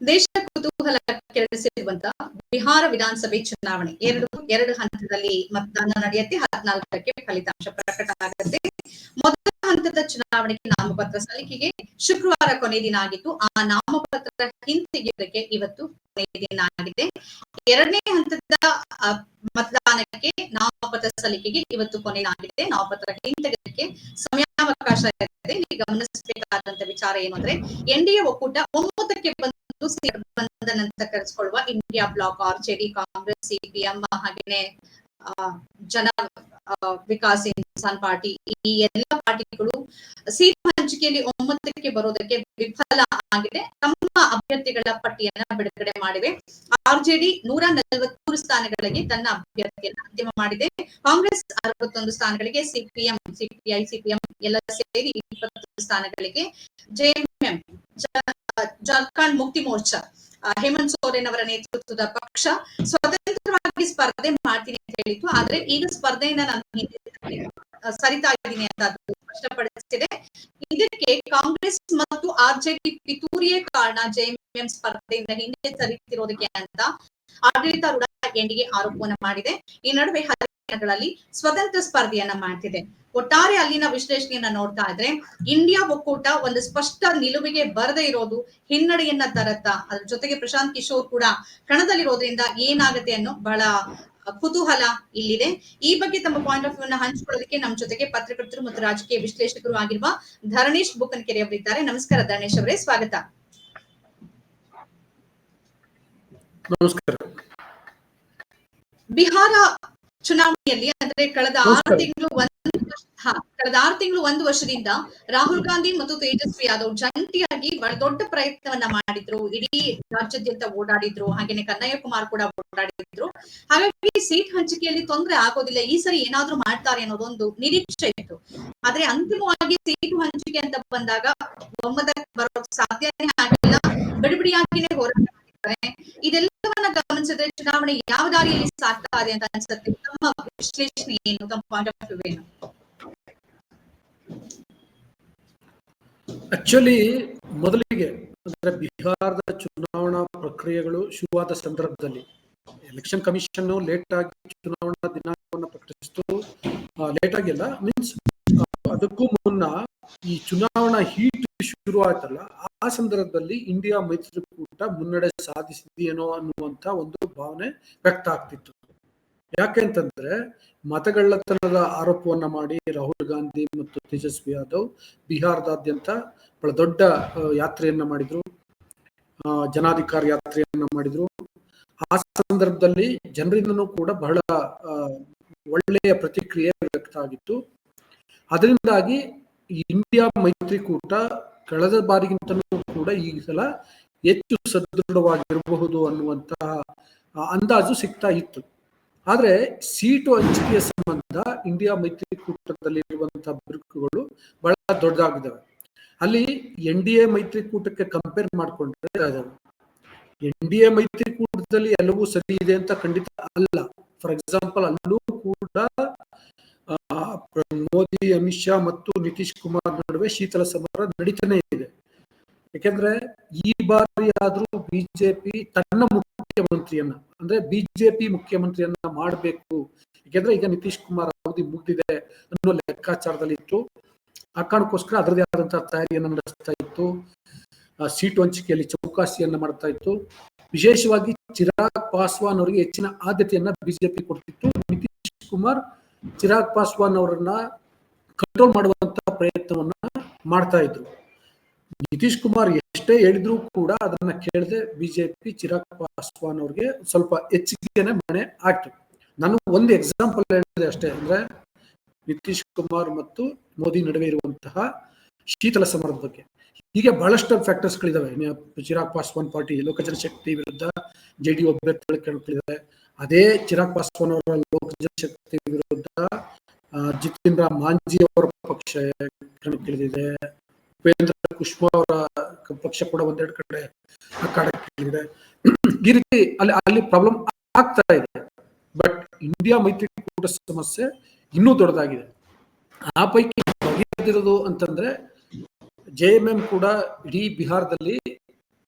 ದೇಶದ ಕುತೂಹಲ ಕೆರಳಿಸಿರುವಂತಹ ಬಿಹಾರ ವಿಧಾನಸಭೆ ಚುನಾವಣೆ. ಎರಡು ಎರಡು ಹಂತದಲ್ಲಿ ಮತದಾನ ನಡೆಯುತ್ತೆ. ಹದಿನಾಲ್ಕಕ್ಕೆ ಫಲಿತಾಂಶ ಪ್ರಕಟ ಆಗುತ್ತೆ ಮೊದಲ ಹಂತದ ಚುನಾವಣೆಗೆ ನಾಮಪತ್ರ ಸಲ್ಲಿಕೆಗೆ ಶುಕ್ರವಾರ ಕೊನೆ ದಿನ ಆಗಿತ್ತು. ಆ ನಾಮಪತ್ರ ಹಿಂತೆಗೆಯುವುದಕ್ಕೆ ಇವತ್ತು ಕೊನೆ ದಿನ ಆಗಿದೆ. ಎರಡನೇ ಹಂತದ ಮತದಾನಕ್ಕೆ ನಾಮಪತ್ರ ಸಲ್ಲಿಕೆಗೆ ಇವತ್ತು ಕೊನೆ ಆಗಿದೆ. ನಾಮಪತ್ರ ಹಿಂತೆಗೆದಕ್ಕೆ ಸಮಯಾವಕಾಶ ಇದೆ ಗಮನಿಸಬೇಕಾದಂತ ವಿಚಾರ ಏನು ಅಂದ್ರೆ ಎನ್ಡಿಎ ಒಕ್ಕೂಟ ಒಮ್ಮತಕ್ಕೆ ಬಂದು ಸೀಟ್ ಬಂಧನ ಅಂತ ಕರೆಸಿಕೊಳ್ಳುವ India bloc, RJD, Congress, CPM, ಹಾಗೇನೆ ಜನ ವಿಕಾಸ್ ಇನ್ಸಾನ್ ಪಾರ್ಟಿ, ಈ ಎಲ್ಲ ಪಾರ್ಟಿಗಳು ಸೀಟು ಹಂಚಿಕೆಯಲ್ಲಿ ಒಮ್ಮತಕ್ಕೆ ಬರೋದಕ್ಕೆ ವಿಫಲ ಆಗಿದೆ. ತಮ್ಮ ಅಭ್ಯರ್ಥಿಗಳ ಪಟ್ಟಿಯನ್ನ ಬಿಡುಗಡೆ ಮಾಡಿವೆ. ಆರ್ಜೆಡಿ ನೂರ ನಲವತ್ಮೂರು ಸ್ಥಾನಗಳಿಗೆ ತನ್ನ ಅಭ್ಯರ್ಥಿಯನ್ನು ಅಂತಿಮ ಮಾಡಿದೆ. ಕಾಂಗ್ರೆಸ್ ಅರವತ್ತೊಂದು ಸ್ಥಾನಗಳಿಗೆ, ಸಿಪಿಎಂ, ಸಿಪಿಐ, ಸಿಪಿಎಂ ಎಲ್ಲ ಸೇರಿ ಇಪ್ಪತ್ತು ಸ್ಥಾನಗಳಿಗೆ. ಜೆಎಂಎಂ ಜಾರ್ಖಂಡ್ ಮುಕ್ತಿ ಮೋರ್ಚಾ ಹೇಮಂತ್ ಸೋರೆನ್ ಅವರ ನೇತೃತ್ವದ ಪಕ್ಷ ಸ್ವತಂತ್ರವಾಗಿ ಸ್ಪರ್ಧೆ ಮಾಡ್ತೀನಿ ಅಂತ ಹೇಳಿತ್ತು. ಆದ್ರೆ ಈಗ ಸ್ಪರ್ಧೆಯಿಂದ ನಾನು ಸರಿತಾ ಇದ್ದೀನಿ ಅಂತ ಸ್ಪಷ್ಟಪಡಿಸಿದೆ ಇದಕ್ಕೆ ಕಾಂಗ್ರೆಸ್ ಮತ್ತು ಆರ್ಜೆಡಿ ಪಿತೂರಿಯೇ ಕಾರಣ ಜೆಎಂಎಂ ಸ್ಪರ್ಧೆಯಿಂದ ಹಿಂದೆ ಸರಿತಿರೋದಕ್ಕೆ ಅಂತ ಆಡಳಿತಾರೂಢ ಎನ್ಡಿಎ ಆರೋಪವನ್ನು ಮಾಡಿದೆ. ಈ ನಡುವೆ ಹರಿಯಾಣಗಳಲ್ಲಿ ಸ್ವತಂತ್ರ ಸ್ಪರ್ಧೆಯನ್ನ ಮಾಡ್ತಿದೆ. ಒಟ್ಟಾರೆ ಅಲ್ಲಿನ ವಿಶ್ಲೇಷಣೆಯನ್ನ ನೋಡ್ತಾ ಇದ್ರೆ ಇಂಡಿಯಾ ಒಕ್ಕೂಟ ಒಂದು ಸ್ಪಷ್ಟ ನಿಲುವಿಗೆ ಬರದೇ ಇರೋದು ಹಿನ್ನಡೆಯನ್ನ ತರತ್ತ. ಅದ್ರ ಜೊತೆಗೆ ಪ್ರಶಾಂತ್ ಕಿಶೋರ್ ಕೂಡ ಕಣದಲ್ಲಿರೋದ್ರಿಂದ ಏನಾಗುತ್ತೆ ಅನ್ನೋ ಬಹಳ ಕುತೂಹಲ ಇಲ್ಲಿದೆ. ಈ ಬಗ್ಗೆ ತಮ್ಮ ಪಾಯಿಂಟ್ ಆಫ್ ವ್ಯೂ ನ ಹಂಚಿಕೊಳ್ಳೋದಕ್ಕೆ ನಮ್ಮ ಜೊತೆಗೆ ಪತ್ರಕರ್ತರು ಮತ್ತು ರಾಜಕೀಯ ವಿಶ್ಲೇಷಕರು ಆಗಿರುವ ಧರಣೇಶ್ ಬುಕನ್ಕೆರೆ ಅವರಿದ್ದಾರೆ. ನಮಸ್ಕಾರ ಧರಣೇಶ್ ಅವರೇ ಸ್ವಾಗತ. ನಮಸ್ಕಾರ. ಬಿಹಾರ ಚುನಾವಣೆಯಲ್ಲಿ ಅಂದ್ರೆ ಕಳೆದ ಆರು ತಿಂಗಳು ಒಂದು ಕಳೆದ ಆರು ತಿಂಗಳು ಒಂದು ವರ್ಷದಿಂದ ರಾಹುಲ್ ಗಾಂಧಿ ಮತ್ತು ತೇಜಸ್ವಿ ಯಾದವ್ ಜಂಟಿಯಾಗಿ ಬಹಳ ದೊಡ್ಡ ಪ್ರಯತ್ನವನ್ನ ಮಾಡಿದ್ರು. ಇಡೀ ರಾಜ್ಯಾದ್ಯಂತ ಓಡಾಡಿದ್ರು. ಹಾಗೇನೆ ಕನ್ನಯ್ಯ ಕುಮಾರ್ ಕೂಡ ಓಡಾಡಿದ್ರು. ಹಾಗಾಗಿ ಸೀಟ್ ಹಂಚಿಕೆಯಲ್ಲಿ ತೊಂದರೆ ಆಗೋದಿಲ್ಲ. ಈ ಸರಿ ಏನಾದ್ರೂ ಮಾಡ್ತಾರೆ ಅನ್ನೋದೊಂದು ನಿರೀಕ್ಷೆ ಇತ್ತು. ಆದ್ರೆ ಅಂತಿಮವಾಗಿ ಸೀಟು ಹಂಚಿಕೆ ಅಂತ ಬಂದಾಗ ಒಮ್ಮದ ಬರೋಕ್ ಸಾಧ್ಯನೇ ಆಗಿಲ್ಲ. ಬಿಡಿಬಿಡಿಯಾಗಿನೇ ಹೋರಾಟ ಮಾಡಿದ್ದಾರೆ ಇದೆಲ್ಲವನ್ನ ಗಮನಿಸಿದ್ರೆ ಚುನಾವಣೆ ಯಾವ ದಾರಿಯಲ್ಲಿ ಸಾಗ್ತಾ ಇದೆ ಅಂತ ಅನ್ಸುತ್ತೆ. ತಮ್ಮ ವಿಶ್ಲೇಷಣೆ ಏನು? ತಮ್ಮ ಪಾಯಿಂಟ್ ಆಫ್ ವ್ಯೂ ಏನು? ಆಕ್ಚುಲಿ ಮೊದಲಿಗೆ ಅಂದ್ರೆ ಬಿಹಾರದ ಚುನಾವಣಾ ಪ್ರಕ್ರಿಯೆಗಳು ಶುರುವಾದ ಸಂದರ್ಭದಲ್ಲಿ ಎಲೆಕ್ಷನ್ ಕಮಿಷನ್ ಲೇಟ್ ಆಗಿ ಚುನಾವಣಾ ದಿನಾಂಕವನ್ನು ಪ್ರಕಟಿಸಿತು. ಲೇಟ್ ಆಗಿಲ್ಲ ಮೀನ್ಸ್ ಅದಕ್ಕೂ ಮುನ್ನ ಈ ಚುನಾವಣಾ ಹೀಟ್ ಶುರು ಆಯ್ತಲ್ಲ, ಆ ಸಂದರ್ಭದಲ್ಲಿ ಇಂಡಿಯಾ ಮೈತ್ರಿಕೂಟ ಮುನ್ನಡೆ ಸಾಧಿಸಿದೆಯೇನೋ ಅನ್ನುವಂತ ಒಂದು ಭಾವನೆ ವ್ಯಕ್ತ ಆಗ್ತಿತ್ತು. ಯಾಕೆ ಅಂತಂದ್ರೆ ಮತಗಳ್ಳತನದ ಆರೋಪವನ್ನ ಮಾಡಿ ರಾಹುಲ್ ಗಾಂಧಿ ಮತ್ತು ತೇಜಸ್ವಿ ಯಾದವ್ ಬಿಹಾರದಾದ್ಯಂತ ಬಹಳ ದೊಡ್ಡ ಯಾತ್ರೆಯನ್ನ ಮಾಡಿದ್ರು. ಜನಾಧಿಕಾರ ಯಾತ್ರೆಯನ್ನ ಮಾಡಿದ್ರು. ಆ ಸಂದರ್ಭದಲ್ಲಿ ಜನರಿಂದನೂ ಕೂಡ ಬಹಳ ಒಳ್ಳೆಯ ಪ್ರತಿಕ್ರಿಯೆ ವ್ಯಕ್ತ ಆಗಿತ್ತು. ಅದರಿಂದಾಗಿ ಇಂಡಿಯಾ ಮೈತ್ರಿಕೂಟ ಕಳೆದ ಬಾರಿಗಿಂತಲೂ ಕೂಡ ಈ ಸಲ ಹೆಚ್ಚು ಸದೃಢವಾಗಿರಬಹುದು ಅನ್ನುವಂತಹ ಅಂದಾಜು ಸಿಗ್ತಾ ಇತ್ತು. ಆದ್ರೆ ಸೀಟು ಹಂಚಿಕೆಯ ಸಂಬಂಧ ಇಂಡಿಯಾ ಮೈತ್ರಿಕೂಟದಲ್ಲಿರುವಂತಹ ಬಿರುಕುಗಳು ಬಹಳ ದೊಡ್ಡದಾಗಿದ್ದಾವೆ. ಅಲ್ಲಿ ಎನ್ ಡಿ ಎ ಮೈತ್ರಿಕೂಟಕ್ಕೆ ಕಂಪೇರ್ ಮಾಡಿಕೊಂಡ್ರೆ ಎನ್ ಡಿ ಎ ಮೈತ್ರಿಕೂಟದಲ್ಲಿ ಎಲ್ಲವೂ ಸರಿ ಇದೆ ಅಂತ ಖಂಡಿತ ಅಲ್ಲ. ಫಾರ್ ಎಕ್ಸಾಂಪಲ್ ಅಲ್ಲೂ ಕೂಡ ಮೋದಿ, ಅಮಿತ್ ಶಾ ಮತ್ತು ನಿತೀಶ್ ಕುಮಾರ್ ನಡುವೆ ಶೀತಲ ಸಮರ ನಡೀತಾನೆ ಇದೆ. ಯಾಕೆಂದ್ರೆ ಈ ಬಾರಿ ಆದ್ರೂ ಬಿಜೆಪಿ ತನ್ನ ಮುಖ್ಯಮಂತ್ರಿಯನ್ನ, ಅಂದ್ರೆ ಬಿಜೆಪಿ ಮುಖ್ಯಮಂತ್ರಿಯನ್ನ ಮಾಡಬೇಕು. ಯಾಕೆಂದ್ರೆ ಈಗ ನಿತೀಶ್ ಕುಮಾರ್ ಅವಧಿ ಮುಗ್ದಿದೆ ಅನ್ನೋ ಲೆಕ್ಕಾಚಾರದಲ್ಲಿ ಇತ್ತು ಆ ಕಾರಣಕ್ಕೋಸ್ಕರ ಅದರದೇ ಆದಂತಹ ತಯಾರಿಯನ್ನ ನಡೆಸ್ತಾ ಇತ್ತು. ಸೀಟು ಹಂಚಿಕೆಯಲ್ಲಿ ಚೌಕಾಸಿಯನ್ನ ಮಾಡ್ತಾ ಇತ್ತು. ವಿಶೇಷವಾಗಿ ಚಿರಾಗ್ ಪಾಸ್ವಾನ್ ಅವರಿಗೆ ಹೆಚ್ಚಿನ ಆದ್ಯತೆಯನ್ನ ಬಿಜೆಪಿ ಕೊಡ್ತಿತ್ತು. ನಿತೀಶ್ ಕುಮಾರ್ ಚಿರಾಗ್ ಪಾಸ್ವಾನ್ ಅವರನ್ನ ಕಂಟ್ರೋಲ್ ಮಾಡುವಂತ ಪ್ರಯತ್ನವನ್ನ ಮಾಡ್ತಾ ಇದ್ರು. ನಿತೀಶ್ ಕುಮಾರ್ ಎಷ್ಟೇ ಹೇಳಿದ್ರು ಕೂಡ ಅದನ್ನ ಕೇಳದೆ ಬಿಜೆಪಿ ಚಿರಾಗ್ ಪಾಸ್ವಾನ್ ಅವ್ರಿಗೆ ಸ್ವಲ್ಪ ಹೆಚ್ಚಿಗೆನೆ ಮನೆ ಆಗ್ತು. ನಾನು ಒಂದು ಎಕ್ಸಾಂಪಲ್ ಹೇಳಿದೆ ಅಷ್ಟೇ, ಅಂದ್ರೆ ನಿತೀಶ್ ಕುಮಾರ್ ಮತ್ತು ಮೋದಿ ನಡುವೆ ಇರುವಂತಹ ಶೀತಲ ಸಮರದ ಬಗ್ಗೆ. ಹೀಗೆ ಬಹಳಷ್ಟು ಫ್ಯಾಕ್ಟರ್ಸ್ಗಳಿದಾವೆ ಚಿರಾಗ್ ಪಾಸ್ವಾನ್ ಪಾರ್ಟಿ ಲೋಕ ಜನಶಕ್ತಿ ವಿರುದ್ಧ ಜೆ ಡಿ ಅಭ್ಯರ್ಥಿಗಳು ಕೇಳ್ತಿದ್ದಾರೆ ಅದೇ ಚಿರಾಗ್ ಪಾಸ್ವಾನ್ ಅವರ ಲೋಕ ಜನಶಕ್ತಿ ವಿರುದ್ಧ ಜಿತೇಂದ್ರ ಮಾಂಜಿ ಅವರ ಪಕ್ಷ ಕಣಕ್ಕಿಳಿದಿದೆ ಉಪೇಂದ್ರ ಕುಷ್ಮಾ ಅವರ ಪಕ್ಷ ಕೂಡ ಒಂದೆರಡು ಕಡೆ ಕಾಡಕ್ಕಿಳಿದಿದೆ ಈ ರೀತಿ ಅಲ್ಲಿ ಅಲ್ಲಿ ಪ್ರಾಬ್ಲಮ್ ಆಗ್ತಾ ಇದೆ. ಬಟ್ ಇಂಡಿಯಾ ಮೈತ್ರಿಕೂಟ ಸಮಸ್ಯೆ ಇನ್ನೂ ದೊಡ್ಡದಾಗಿದೆ. ಆ ಪೈಕಿ ಬಗೆಹರಿದಿರೋದು ಅಂತಂದ್ರೆ ಜೆ ಎಂ ಎಂ ಕೂಡ ಇಡೀ ಬಿಹಾರದಲ್ಲಿ,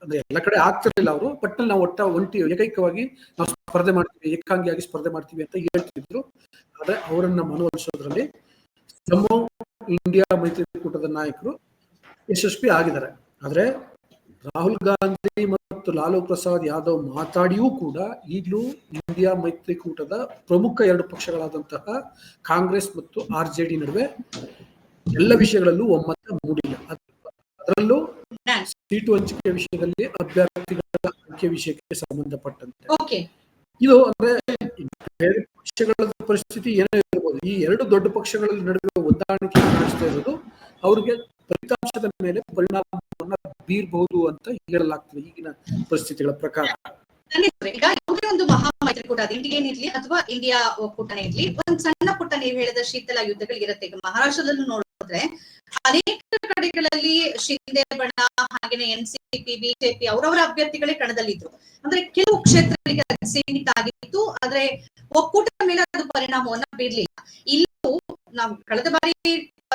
ಅಂದ್ರೆ ಎಲ್ಲ ಕಡೆ ಆಗ್ತಿರ್ಲಿಲ್ಲ ಅವರು. ಬಟ್ ನಾವು ಒಟ್ಟ ಒಂಟಿ ಏಕೈಕವಾಗಿ ನಾವು ಸ್ಪರ್ಧೆ ಮಾಡ್ತೀವಿ ಏಕಾಂಗಿಯಾಗಿ ಸ್ಪರ್ಧೆ ಮಾಡ್ತೀವಿ ಅಂತ ಹೇಳ್ತಿದ್ರು. ಆದ್ರೆ ಅವರನ್ನ ಮನವೊಲಿಸೋದ್ರಲ್ಲಿ ಜಮ್ಮು ಇಂಡಿಯಾ ಮೈತ್ರಿಕೂಟದ ನಾಯಕರು ಯಶಸ್ವಿ ಆಗಿದ್ದಾರೆ. ಆದ್ರೆ ರಾಹುಲ್ ಗಾಂಧಿ ಮತ್ತು ಲಾಲು ಪ್ರಸಾದ್ ಯಾದವ್ ಮಾತಾಡಿಯೂ ಕೂಡ ಈಗಲೂ ಇಂಡಿಯಾ ಮೈತ್ರಿಕೂಟದ ಪ್ರಮುಖ ಎರಡು ಪಕ್ಷಗಳಾದಂತಹ ಕಾಂಗ್ರೆಸ್ ಮತ್ತು ಆರ್ ಜೆ ಡಿ ನಡುವೆ ಎಲ್ಲ ವಿಷಯಗಳಲ್ಲೂ ಒಮ್ಮತ ಮೂಡಿಲ್ಲ. ಅದರಲ್ಲೂ ಸೀಟು ಹಂಚಿಕೆ ವಿಷಯದಲ್ಲಿ ಅಭ್ಯರ್ಥಿಗಳ ಆಯ್ಕೆ ವಿಷಯಕ್ಕೆ ಸಂಬಂಧಪಟ್ಟಂತೆ. ಇದು ಅಂದ್ರೆ ಬೇರೆ ಪಕ್ಷಗಳ ಪರಿಸ್ಥಿತಿ ಏನೇ ಇರ್ಬೋದು, ಈ ಎರಡು ದೊಡ್ಡ ಪಕ್ಷಗಳ ನಡುವೆ ಹೊಂದಾಣಿಕೆ ಕಾಣಿಸ್ತಾ ಇರೋದು, ಅವ್ರಿಗೆ ಫಲಿತಾಂಶದ ಮೇಲೆ ಪರಿಣಾಮವನ್ನ ಬೀರಬಹುದು ಅಂತ ಹೇಳಲಾಗ್ತದೆ ಈಗಿನ ಪರಿಸ್ಥಿತಿಗಳ ಪ್ರಕಾರ. ಈಗ ಯಾವುದೇ ಒಂದು ಮಹಾ ಮೈತ್ರಿಕೂಟ ಅದು ಇಂಡಿಯನ್ ಇರ್ಲಿ ಅಥವಾ ಇಂಡಿಯಾ ಒಕ್ಕೂಟನೇ ಇರ್ಲಿ, ಒಂದ್ ಸಣ್ಣ ಪುಟ್ಟ ನೀವು ಹೇಳಿದ ಶೀತಲ ಯುದ್ಧಗಳು ಇರುತ್ತೆ ಈಗ ಮಹಾರಾಷ್ಟ್ರದಲ್ಲೂ ನೋಡಿದ್ರೆ ಅನೇಕ ಕಡೆಗಳಲ್ಲಿ ಶಿಂದೆ ಬಣ್ಣ ಹಾಗೇನೆ ಎನ್ ಸಿ ಪಿ ಬಿಜೆಪಿ ಅವರವರ ಅಭ್ಯರ್ಥಿಗಳೇ ಕಣದಲ್ಲಿದ್ರು. ಅಂದ್ರೆ ಕೆಲವು ಕ್ಷೇತ್ರಗಳಿಗೆ ಸೀಮಿತ ಆಗಿತ್ತು ಆದ್ರೆ ಒಕ್ಕೂಟದ ಮೇಲೆ ಅದು ಪರಿಣಾಮವನ್ನ ಬೀರ್ಲಿಲ್ಲ. ಇಲ್ಲೂ ನಾವು ಕಳೆದ ಬಾರಿ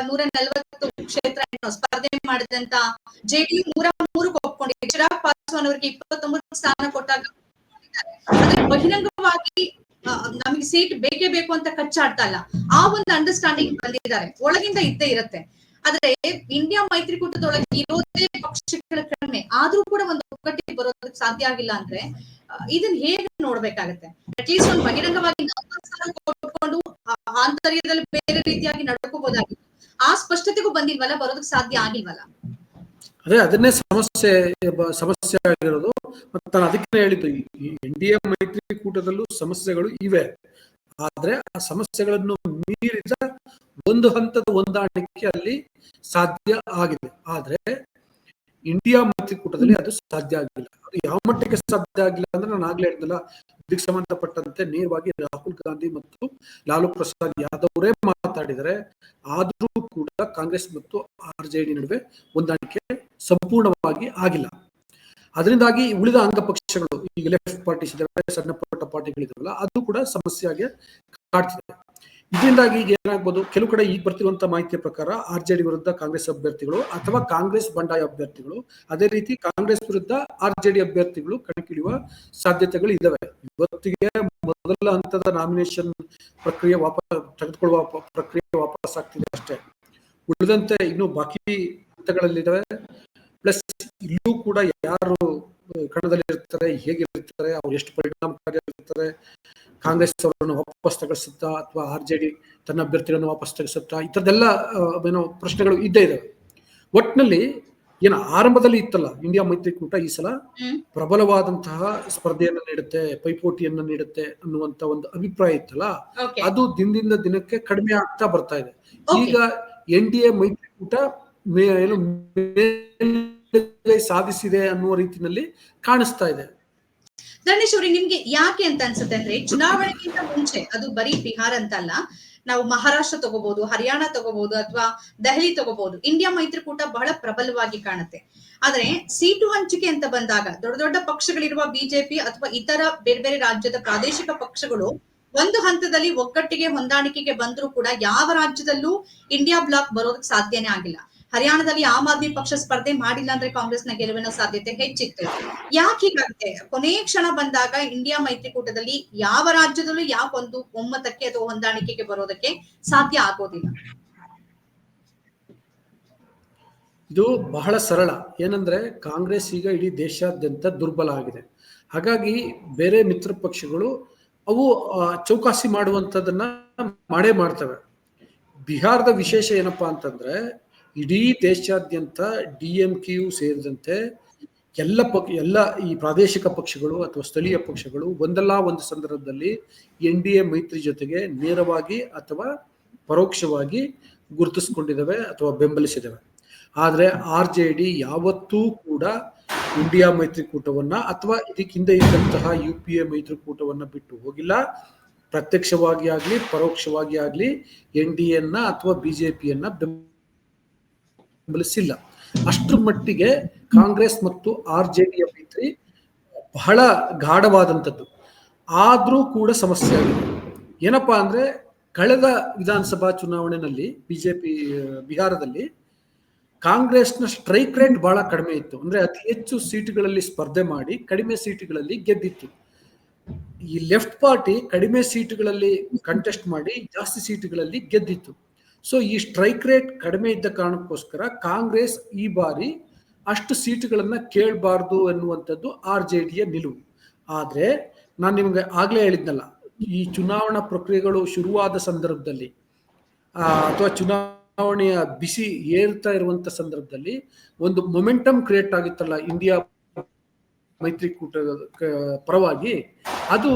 ನೂರ ನಲ್ವತ್ತು ಕ್ಷೇತ್ರ ಸ್ಪರ್ಧೆ ಮಾಡಿದಂತ ಜೆಡಿ ನೂರ ಮೂರು ಒಪ್ಕೊಂಡಿದೆ. ಚಿರಾಗ್ ಪಾಸ್ವಾನ್ ಅವರಿಗೆ ಇಪ್ಪತ್ತೊಂಬತ್ತು ಸ್ಥಾನ ಕೊಟ್ಟಾಗ ಅಂದ್ರೆ ಬಹಿರಂಗವಾಗಿ ನಮಗೆ ಸೀಟ್ ಬೇಕೇ ಬೇಕು ಅಂತ ಕಚ್ಚಾಡ್ತಾ ಇಲ್ಲ. ಆ ಒಂದು ಅಂಡರ್ಸ್ಟ್ಯಾಂಡಿಂಗ್ ಬಂದಿದ್ದಾರೆ. ಒಳಗಿಂದ ಇದ್ದೇ ಇರುತ್ತೆ. ಆದ್ರೆ ಇಂಡಿಯಾ ಮೈತ್ರಿಕೂಟದೊಳಗೆ ಇರೋದೇ ಪಕ್ಷಗಳ ಕಡಿಮೆ. ಆದ್ರೂ ಕೂಡ ಒಂದು ಒಗ್ಗಟ್ಟಿಗೆ ಬರೋದಕ್ಕೆ ಸಾಧ್ಯ ಆಗಿಲ್ಲ ಅಂದ್ರೆ ಇದನ್ನ ಹೇಗೆ ನೋಡ್ಬೇಕಾಗತ್ತೆ? ಅಟ್ಲೀಸ್ಟ್ ಒಂದು ಬಹಿರಂಗವಾಗಿ ಕೊಟ್ಕೊಂಡು ಆಂತರ್ಯದಲ್ಲಿ ಬೇರೆ ರೀತಿಯಾಗಿ ನಡ್ಕೋಬಹುದಾಗಿತ್ತು ಆ ಸ್ಪಷ್ಟತೆಗೂ ಬಂದಿಲ್ವಲ್ಲ, ಬರೋದಕ್ಕೆ ಸಾಧ್ಯ ಆಗಿಲ್ವಲ್ಲ? ಅದೇ ಅದನ್ನೇ ಸಮಸ್ಯೆ ಸಮಸ್ಯೆ ಆಗಿರೋದು. ಮತ್ತೆ ನಾನು ಅದಕ್ಕೆ ಹೇಳಿದ್ದು ಎನ್ ಡಿ ಎ ಮೈತ್ರಿಕೂಟದಲ್ಲೂ ಸಮಸ್ಯೆಗಳು ಇವೆ. ಆದ್ರೆ ಆ ಸಮಸ್ಯೆಗಳನ್ನು ಮೀರಿದ ಒಂದು ಹಂತದ ಹೊಂದಾಣಿಕೆ ಅಲ್ಲಿ ಸಾಧ್ಯ ಆಗಿದೆ. ಆದ್ರೆ ಇಂಡಿಯಾ ಮೈತ್ರಿಕೂಟದಲ್ಲಿ ಅದು ಸಾಧ್ಯ ಆಗಿಲ್ಲ. ಅದು ಯಾವ ಮಟ್ಟಕ್ಕೆ ಸಾಧ್ಯ ಆಗಿಲ್ಲ ಅಂದ್ರೆ ನಾನು ಆಗ್ಲೇ ಹೇಳಿದ್ನಲ್ಲ ಇದಕ್ಕೆ ಸಂಬಂಧಪಟ್ಟಂತೆ ನೇರವಾಗಿ ರಾಹುಲ್ ಗಾಂಧಿ ಮತ್ತು ಲಾಲು ಪ್ರಸಾದ್ ಯಾದವ್ರೇ ಮಾತಾಡಿದರೆ ಆದರೂ ಕೂಡ ಕಾಂಗ್ರೆಸ್ ಮತ್ತು ಆರ್ ಜೆ ಡಿ ನಡುವೆ ಹೊಂದಾಣಿಕೆ ಸಂಪೂರ್ಣವಾಗಿ ಆಗಿಲ್ಲ. ಅದರಿಂದಾಗಿ ಉಳಿದ ಅಂಗ ಪಕ್ಷಗಳು ಈಗ ಲೆಫ್ಟ್ ಪಾರ್ಟೀಸ್ ಇದಾವೆ ಸಣ್ಣ ಪುಟ್ಟ ಪಾರ್ಟಿಗಳಿದಾವಲ್ಲ, ಅದು ಕೂಡ ಸಮಸ್ಯೆಯಾಗಿ ಕಾಡ್ತಿದೆ. ಇದರಿಂದಾಗಿ ಈಗ ಏನಾಗ್ಬೋದು, ಕೆಲವು ಕಡೆ ಈಗ ಬರ್ತಿರುವಂತ ಮಾಹಿತಿಯ ಪ್ರಕಾರ ಆರ್ ಜೆ ಡಿ ವಿರುದ್ಧ ಕಾಂಗ್ರೆಸ್ ಅಭ್ಯರ್ಥಿಗಳು ಅಥವಾ ಕಾಂಗ್ರೆಸ್ ಬಂಡಾಯ ಅಭ್ಯರ್ಥಿಗಳು, ಅದೇ ರೀತಿ ಕಾಂಗ್ರೆಸ್ ವಿರುದ್ಧ ಆರ್ ಜೆ ಡಿ ಅಭ್ಯರ್ಥಿಗಳು ಕಣಕ್ಕಿಳಿಯುವ ಸಾಧ್ಯತೆಗಳು ಇದಾವೆ. ಇವತ್ತಿಗೆ ಮೊದಲ ಹಂತದ ನಾಮಿನೇಷನ್ ಪ್ರಕ್ರಿಯೆ ವಾಪಸ್ ತೆಗೆದುಕೊಳ್ಳುವ ಪ್ರಕ್ರಿಯೆ ವಾಪಸ್ ಆಗ್ತಿದೆ ಅಷ್ಟೇ. ಉಳಿದಂತೆ ಇನ್ನು ಬಾಕಿ ಹಂತಗಳಲ್ಲಿದ್ದಾವೆ. ಪ್ಲಸ್ ಇಲ್ಲೂ ಕೂಡ ಯಾರು ಕಣದಲ್ಲಿ ಇರ್ತಾರೆ ಹೇಗಿರ್ತಾರೆ ಅವ್ರು ಎಷ್ಟು ಪರಿಣಾಮಕಾರಿಯಾಗಿರ್ತಾರೆ ಕಾಂಗ್ರೆಸ್ ಅವರನ್ನು ವಾಪಸ್ ತೆಗೆಸುತ್ತಾ ಅಥವಾ ಆರ್ ಜೆ ಡಿ ತನ್ನ ಅಭ್ಯರ್ಥಿಗಳನ್ನು ವಾಪಸ್ ತಗಿಸುತ್ತಾ ಈ ಥರದ್ದೆಲ್ಲ ಏನೋ ಪ್ರಶ್ನೆಗಳು ಇದ್ದೇ ಇದಾವೆ. ಒಟ್ಟಿನಲ್ಲಿ ಏನು ಆರಂಭದಲ್ಲಿ ಇತ್ತಲ್ಲ ಇಂಡಿಯಾ ಮೈತ್ರಿಕೂಟ ಈ ಸಲ ಪ್ರಬಲವಾದಂತಹ ಸ್ಪರ್ಧೆಯನ್ನು ನೀಡುತ್ತೆ ಪೈಪೋಟಿಯನ್ನು ನೀಡುತ್ತೆ ಅನ್ನುವಂತ ಒಂದು ಅಭಿಪ್ರಾಯ ಇತ್ತಲ್ಲ ಅದು ದಿನದಿಂದ ದಿನಕ್ಕೆ ಕಡಿಮೆ ಆಗ್ತಾ ಬರ್ತಾ ಇದೆ. ಈಗ ಎನ್ ಡಿ ಎ ಮೈತ್ರಿಕೂಟ ಏನು ಸಾಧಿಸಿದೆ ಅನ್ನುವ ರೀತಿಯಲ್ಲಿ ಕಾಣಿಸ್ತಾ ಇದೆ. ಧನೇಶ್ ಅವ್ರಿ, ನಿಮ್ಗೆ ಯಾಕೆ ಅಂತ ಅನ್ಸುತ್ತೆ ಅಂದ್ರೆ ಚುನಾವಣೆಗಿಂತ ಮುಂಚೆ, ಅದು ಬರೀ ಬಿಹಾರ ಅಂತಲ್ಲ ನಾವು ಮಹಾರಾಷ್ಟ್ರ ತಗೋಬಹುದು ಹರಿಯಾಣ ತಗೋಬಹುದು ಅಥವಾ ದೆಹಲಿ ತಗೋಬಹುದು ಇಂಡಿಯಾ ಮೈತ್ರಿಕೂಟ ಬಹಳ ಪ್ರಬಲವಾಗಿ ಕಾಣುತ್ತೆ. ಆದ್ರೆ ಸೀಟು ಹಂಚಿಕೆ ಅಂತ ಬಂದಾಗ, ದೊಡ್ಡ ದೊಡ್ಡ ಪಕ್ಷಗಳಿರುವ ಬಿಜೆಪಿ ಅಥವಾ ಇತರ ಬೇರೆ ಬೇರೆ ರಾಜ್ಯದ ಪ್ರಾದೇಶಿಕ ಪಕ್ಷಗಳು ಒಂದು ಹಂತದಲ್ಲಿ ಒಗ್ಗಟ್ಟಿಗೆ ಹೊಂದಾಣಿಕೆಗೆ ಬಂದ್ರೂ ಕೂಡ ಯಾವ ರಾಜ್ಯದಲ್ಲೂ ಇಂಡಿಯಾ ಬ್ಲಾಕ್ ಬರೋದಕ್ಕೆ ಸಾಧ್ಯನೇ ಆಗಿಲ್ಲ. ಹರಿಯಾಣದಲ್ಲಿ ಆಮ್ ಆದ್ಮಿ ಪಕ್ಷ ಸ್ಪರ್ಧೆ ಮಾಡಿಲ್ಲ ಅಂದ್ರೆ ಕಾಂಗ್ರೆಸ್ನ ಗೆಲುವಿನ ಸಾಧ್ಯತೆ ಹೆಚ್ಚಿತ್ತು. ಯಾಕೆ ಹೀಗಾಗುತ್ತೆ? ಕೊನೆ ಕ್ಷಣ ಬಂದಾಗ ಇಂಡಿಯಾ ಮೈತ್ರಿಕೂಟದಲ್ಲಿ ಯಾವ ರಾಜ್ಯದಲ್ಲೂ ಯಾವ ಒಂದು ಒಮ್ಮತಕ್ಕೆ ಅಥವಾ ಹೊಂದಾಣಿಕೆಗೆ ಬರೋದಕ್ಕೆ ಸಾಧ್ಯ ಆಗೋದಿಲ್ಲ. ಇದು ಬಹಳ ಸರಳ. ಏನಂದ್ರೆ ಕಾಂಗ್ರೆಸ್ ಈಗ ಇಡೀ ದೇಶಾದ್ಯಂತ ದುರ್ಬಲ ಆಗಿದೆ. ಹಾಗಾಗಿ ಬೇರೆ ಮಿತ್ರ ಪಕ್ಷಗಳು ಅವು ಚೌಕಾಸಿ ಮಾಡುವಂಥದ್ದನ್ನ ಮಾಡೇ ಮಾಡ್ತವೆ. ಬಿಹಾರದ ವಿಶೇಷ ಏನಪ್ಪಾ ಅಂತಂದ್ರೆ ಇಡೀ ದೇಶಾದ್ಯಂತ ಡಿ ಎಂ ಕೆಯು ಸೇರಿದಂತೆ ಎಲ್ಲ ಪಕ್ಷ ಎಲ್ಲ ಈ ಪ್ರಾದೇಶಿಕ ಪಕ್ಷಗಳು ಅಥವಾ ಸ್ಥಳೀಯ ಪಕ್ಷಗಳು ಒಂದಲ್ಲ ಒಂದು ಸಂದರ್ಭದಲ್ಲಿ ಎನ್ ಡಿ ಎ ಮೈತ್ರಿ ಜೊತೆಗೆ ನೇರವಾಗಿ ಅಥವಾ ಪರೋಕ್ಷವಾಗಿ ಗುರುತಿಸ್ಕೊಂಡಿದ್ದಾವೆ ಅಥವಾ ಬೆಂಬಲಿಸಿದವೆ ಆದರೆ ಆರ್ ಜೆ ಡಿ ಯಾವತ್ತೂ ಕೂಡ ಇಂಡಿಯಾ ಮೈತ್ರಿಕೂಟವನ್ನ ಅಥವಾ ಇದಕ್ಕಿಂತ ಇದ್ದಂತಹ ಯು ಪಿ ಎ ಮೈತ್ರಿಕೂಟವನ್ನ ಬಿಟ್ಟು ಹೋಗಿಲ್ಲ. ಪ್ರತ್ಯಕ್ಷವಾಗಿ ಆಗಲಿ, ಪರೋಕ್ಷವಾಗಿ ಆಗಲಿ ಎನ್ ಡಿ ಎನ್ನ ಅಥವಾ ಬಿಜೆಪಿಯನ್ನ ಬೆಂಬಲಿಸಿಲ್ಲ ಅಷ್ಟರ ಮಟ್ಟಿಗೆ ಕಾಂಗ್ರೆಸ್ ಮತ್ತು ಆರ್ ಜೆ ಡಿಯ ಮೈತ್ರಿ ಬಹಳ ಗಾಢವಾದಂಥದ್ದು. ಆದರೂ ಕೂಡ ಸಮಸ್ಯೆ ಆಗಿದೆ. ಏನಪ್ಪಾ ಅಂದ್ರೆ ಕಳೆದ ವಿಧಾನಸಭಾ ಚುನಾವಣೆಯಲ್ಲಿ ಬಿಜೆಪಿ, ಬಿಹಾರದಲ್ಲಿ ಕಾಂಗ್ರೆಸ್ನ ಸ್ಟ್ರೈಕ್ ರೇಟ್ ಬಹಳ ಕಡಿಮೆ ಇತ್ತು. ಅಂದ್ರೆ ಅತಿ ಹೆಚ್ಚು ಸೀಟುಗಳಲ್ಲಿ ಸ್ಪರ್ಧೆ ಮಾಡಿ ಕಡಿಮೆ ಸೀಟುಗಳಲ್ಲಿ ಗೆದ್ದಿತ್ತು. ಈ ಲೆಫ್ಟ್ ಪಾರ್ಟಿ ಕಡಿಮೆ ಸೀಟುಗಳಲ್ಲಿ ಕಂಟೆಸ್ಟ್ ಮಾಡಿ ಜಾಸ್ತಿ ಸೀಟುಗಳಲ್ಲಿ ಗೆದ್ದಿತ್ತು. ಸೊ ಈ ಸ್ಟ್ರೈಕ್ ರೇಟ್ ಕಡಿಮೆ ಇದ್ದ ಕಾರಣಕ್ಕೋಸ್ಕರ ಕಾಂಗ್ರೆಸ್ ಈ ಬಾರಿ ಅಷ್ಟು ಸೀಟುಗಳನ್ನು ಕೇಳಬಾರ್ದು ಅನ್ನುವಂಥದ್ದು ಆರ್ ಜೆ ಡಿಯ ನಿಲುವು. ಆದರೆ ನಾನು ನಿಮಗೆ ಆಗ್ಲೇ ಹೇಳಿದ್ನಲ್ಲ, ಈ ಚುನಾವಣಾ ಪ್ರಕ್ರಿಯೆಗಳು ಶುರುವಾದ ಸಂದರ್ಭದಲ್ಲಿ ಅಥವಾ ಚುನಾವಣೆಯ ಬಿಸಿ ಏರ್ತಾ ಇರುವಂತ ಸಂದರ್ಭದಲ್ಲಿ ಒಂದು ಮೊಮೆಂಟಮ್ ಕ್ರಿಯೇಟ್ ಆಗಿತ್ತಲ್ಲ ಇಂಡಿಯಾ ಮೈತ್ರಿಕೂಟದ, ಕ- ಪರವಾಗಿ, ಅದು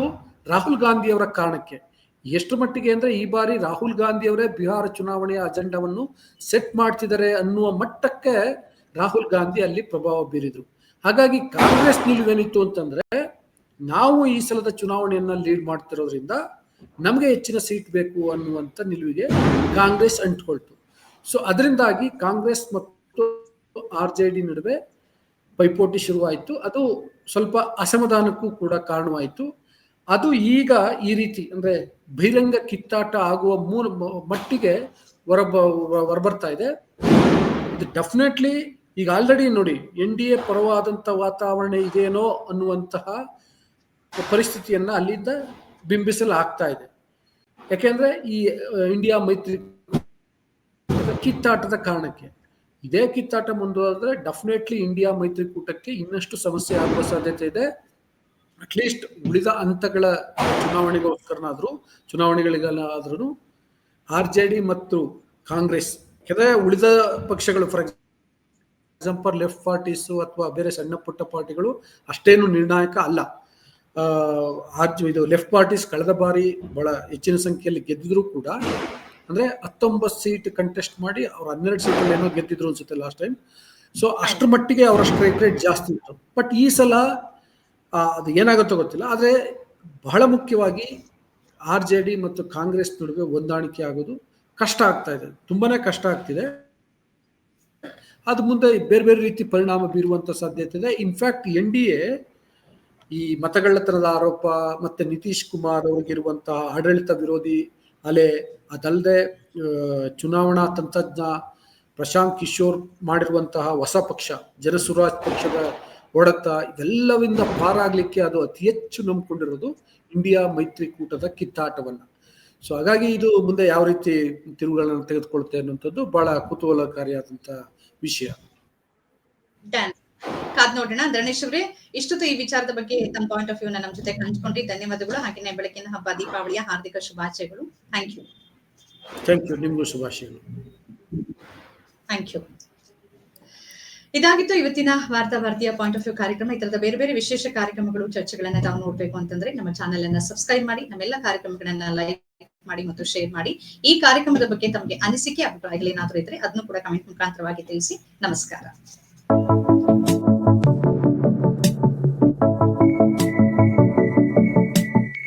ರಾಹುಲ್ ಗಾಂಧಿ ಅವರ ಕಾರಣಕ್ಕೆ. ಎಷ್ಟು ಮಟ್ಟಿಗೆ ಅಂದ್ರೆ ಈ ಬಾರಿ ರಾಹುಲ್ ಗಾಂಧಿ ಅವರೇ ಬಿಹಾರ ಚುನಾವಣೆಯ ಅಜೆಂಡಾವನ್ನು ಸೆಟ್ ಮಾಡ್ತಿದ್ದಾರೆ ಅನ್ನುವ ಮಟ್ಟಕ್ಕೆ ರಾಹುಲ್ ಗಾಂಧಿ ಅಲ್ಲಿ ಪ್ರಭಾವ ಬೀರಿದ್ರು. ಹಾಗಾಗಿ ಕಾಂಗ್ರೆಸ್ ನಿಲುವೇನಿತ್ತು ಅಂತಂದ್ರೆ ನಾವು ಈ ಸಲದ ಚುನಾವಣೆಯನ್ನ ಲೀಡ್ ಮಾಡ್ತಿರೋದ್ರಿಂದ ನಮಗೆ ಹೆಚ್ಚಿನ ಸೀಟ್ ಬೇಕು ಅನ್ನುವಂಥ ನಿಲುವಿಗೆ ಕಾಂಗ್ರೆಸ್ ಅಂಟ್ಕೊಳ್ತು. ಸೊ ಅದರಿಂದಾಗಿ ಕಾಂಗ್ರೆಸ್ ಮತ್ತು ಆರ್ ಜೆ ಡಿ ನಡುವೆ ಪೈಪೋಟಿ ಶುರುವಾಯಿತು. ಅದು ಸ್ವಲ್ಪ ಅಸಮಾಧಾನಕ್ಕೂ ಕೂಡ ಕಾರಣವಾಯಿತು. ಅದು ಈಗ ಈ ರೀತಿ ಅಂದ್ರೆ ಬಹಿರಂಗ ಕಿತ್ತಾಟ ಆಗುವ ಮೂಲ ಮಟ್ಟಿಗೆ ಹೊರಬ, ಹೊರಬರ್ತಾ ಇದೆ. ಇದು ಡೆಫಿನೆಟ್ಲಿ ಈಗ ಆಲ್ರೆಡಿ ನೋಡಿ, ಎನ್ ಡಿ ಎ ಪರವಾದಂಥ ವಾತಾವರಣ ಇದೇನೋ ಅನ್ನುವಂತಹ ಪರಿಸ್ಥಿತಿಯನ್ನು ಅಲ್ಲಿಂದ ಬಿಂಬಿಸಲಾಗ್ತಾ ಇದೆ. ಯಾಕೆಂದ್ರೆ ಈ ಇಂಡಿಯಾ ಮೈತ್ರಿ ಕಿತ್ತಾಟದ ಕಾರಣಕ್ಕೆ. ಇದೇ ಕಿತ್ತಾಟ ಮುಂದುವರೆದ್ರೆ ಡೆಫಿನೆಟ್ಲಿ ಇಂಡಿಯಾ ಮೈತ್ರಿಕೂಟಕ್ಕೆ ಇನ್ನಷ್ಟು ಸಮಸ್ಯೆ ಆಗುವ ಸಾಧ್ಯತೆ ಇದೆ. ಅಟ್ಲೀಸ್ಟ್ ಉಳಿದ ಹಂತಗಳ ಚುನಾವಣೆಗೋಸ್ಕರನಾದ್ರೂ, ಚುನಾವಣೆಗಳಿಗಾದ್ರೂ ಆರ್ ಜೆ ಡಿ ಮತ್ತು ಕಾಂಗ್ರೆಸ್ ಯಾಕಂದ್ರೆ ಉಳಿದ ಪಕ್ಷಗಳು ಫಾರ್ ಎಕ್ಸಾಂಪಲ್ ಲೆಫ್ಟ್ ಪಾರ್ಟೀಸು ಅಥವಾ ಬೇರೆ ಸಣ್ಣ ಪುಟ್ಟ ಪಾರ್ಟಿಗಳು ಅಷ್ಟೇನು ನಿರ್ಣಾಯಕ ಅಲ್ಲ. ಇದು ಲೆಫ್ಟ್ ಪಾರ್ಟೀಸ್ ಕಳೆದ ಬಾರಿ ಬಹಳ ಹೆಚ್ಚಿನ ಸಂಖ್ಯೆಯಲ್ಲಿ ಗೆದ್ದಿದ್ರು ಕೂಡ, ಅಂದ್ರೆ ಹತ್ತೊಂಬತ್ತು ಸೀಟ್ ಕಂಟೆಸ್ಟ್ ಮಾಡಿ ಅವ್ರು ಹನ್ನೆರಡು ಸೀಟಲ್ಲಿ ಏನೋ ಗೆದ್ದಿದ್ರು ಅನ್ಸುತ್ತೆ ಲಾಸ್ಟ್ ಟೈಮ್ ಸೊ ಅಷ್ಟರ ಮಟ್ಟಿಗೆ ಅವರ ಸ್ಟ್ರೈಕ್ ರೇಟ್ ಜಾಸ್ತಿ ಇತ್ತು. ಬಟ್ ಈ ಸಲ ಅದು ಏನಾಗುತ್ತೋ ಗೊತ್ತಿಲ್ಲ. ಆದರೆ ಬಹಳ ಮುಖ್ಯವಾಗಿ ಆರ್ ಜೆ ಡಿ ಮತ್ತು ಕಾಂಗ್ರೆಸ್ ನಡುವೆ ಹೊಂದಾಣಿಕೆ ಆಗೋದು ಕಷ್ಟ ಆಗ್ತಾ ಇದೆ. ತುಂಬಾನೇ ಕಷ್ಟ ಆಗ್ತಿದೆ. ಅದು ಮುಂದೆ ಬೇರೆ ಬೇರೆ ರೀತಿ ಪರಿಣಾಮ ಬೀರುವಂತ ಸಾಧ್ಯತೆ ಇದೆ. ಇನ್ಫ್ಯಾಕ್ಟ್ ಎನ್ ಡಿ ಎ ಈ ಮತಗಳ್ಳತನದ ಆರೋಪ ಮತ್ತೆ ನಿತೀಶ್ ಕುಮಾರ್ ಅವರಿಗಿರುವಂತಹ ಆಡಳಿತ ವಿರೋಧಿ ಅಲೆ ಅದಲ್ಲದೆ ಚುನಾವಣಾ ತಂತ್ರಜ್ಞ ಪ್ರಶಾಂತ್ ಕಿಶೋರ್ ಮಾಡಿರುವಂತಹ ಹೊಸ ಪಕ್ಷ ಜನಸುರಾಜ್ ಪಕ್ಷದ ಒಡತ ಇದೆಲ್ಲವಿಂದ ಪಾರಾಗ್ಲಿಕ್ಕೆ ಅದು ಅತಿ ಹೆಚ್ಚು ನಂಬಿಕೊಂಡಿರೋದು ಇಂಡಿಯಾ ಮೈತ್ರಿಕೂಟದ ಕಿತ್ತಾಟವನ್ನ. ಸೊ ಹಾಗಾಗಿ ಇದು ಮುಂದೆ ಯಾವ ರೀತಿ ತಿರುವುಗಳನ್ನು ತೆಗೆದುಕೊಳ್ತೆ ಅನ್ನುವಂಥದ್ದು ಬಹಳ ಕುತೂಹಲಕಾರಿಯಾದಂತ ವಿಷಯ. ಕಾದ್ ನೋಡೋಣ. ಧರಣೇಶ್ ಅವರೇ ಇಷ್ಟೊತ್ತು ಈ ವಿಚಾರದ ಬಗ್ಗೆ ತಮ್ಮ ಪಾಯಿಂಟ್ ಆಫ್ ವ್ಯೂ ನಮ್ಮ ಜೊತೆ ಹಂಚ್ಕೊಂಡ್ರಿ ಧನ್ಯವಾದಗಳು. ಹಾಗೆಯೇ ಬೆಳಕಿನ ಹಬ್ಬ ದೀಪಾವಳಿಯ ಹಾರ್ದಿಕ ಶುಭಾಶಯಗಳು. ಥ್ಯಾಂಕ್ ಯು ಥ್ಯಾಂಕ್ ಯು ನಿಮ್ಗೂ ಶುಭಾಶಯಗಳು. ಥ್ಯಾಂಕ್ ಯು ಇದಾಗಿತ್ತು ಇವತ್ತಿನ ವಾರ್ತಾ ಭಾರತೀಯ ಪಾಯಿಂಟ್ ಆಫ್ ವ್ಯೂ ಕಾರ್ಯಕ್ರಮ. ಈ ತರದ ಬೇರೆ ಬೇರೆ ವಿಶೇಷ ಕಾರ್ಯಕ್ರಮಗಳು, ಚರ್ಚೆಗಳನ್ನ ತಾವು ನೋಡ್ಬೇಕು ಅಂತಂದ್ರೆ ನಮ್ಮ ಚಾನೆಲ್ ಅನ್ನ ಸಬ್ಸ್ಕ್ರೈಬ್ ಮಾಡಿ, ನಮ್ಮೆಲ್ಲ ಕಾರ್ಯಕ್ರಮಗಳನ್ನ ಲೈಕ್ ಮಾಡಿ ಮತ್ತು ಶೇರ್ ಮಾಡಿ. ಈ ಕಾರ್ಯಕ್ರಮದ ಬಗ್ಗೆ ತಮಗೆ ಅನಿಸಿಕೆ, ಅಭಿಪ್ರಾಯಗಳೇನಾದ್ರೂ ಇದ್ರೆ ಅದನ್ನು ಕೂಡ ಕಮೆಂಟ್ ಮುಖಾಂತರವಾಗಿ ತಿಳಿಸಿ. ನಮಸ್ಕಾರ.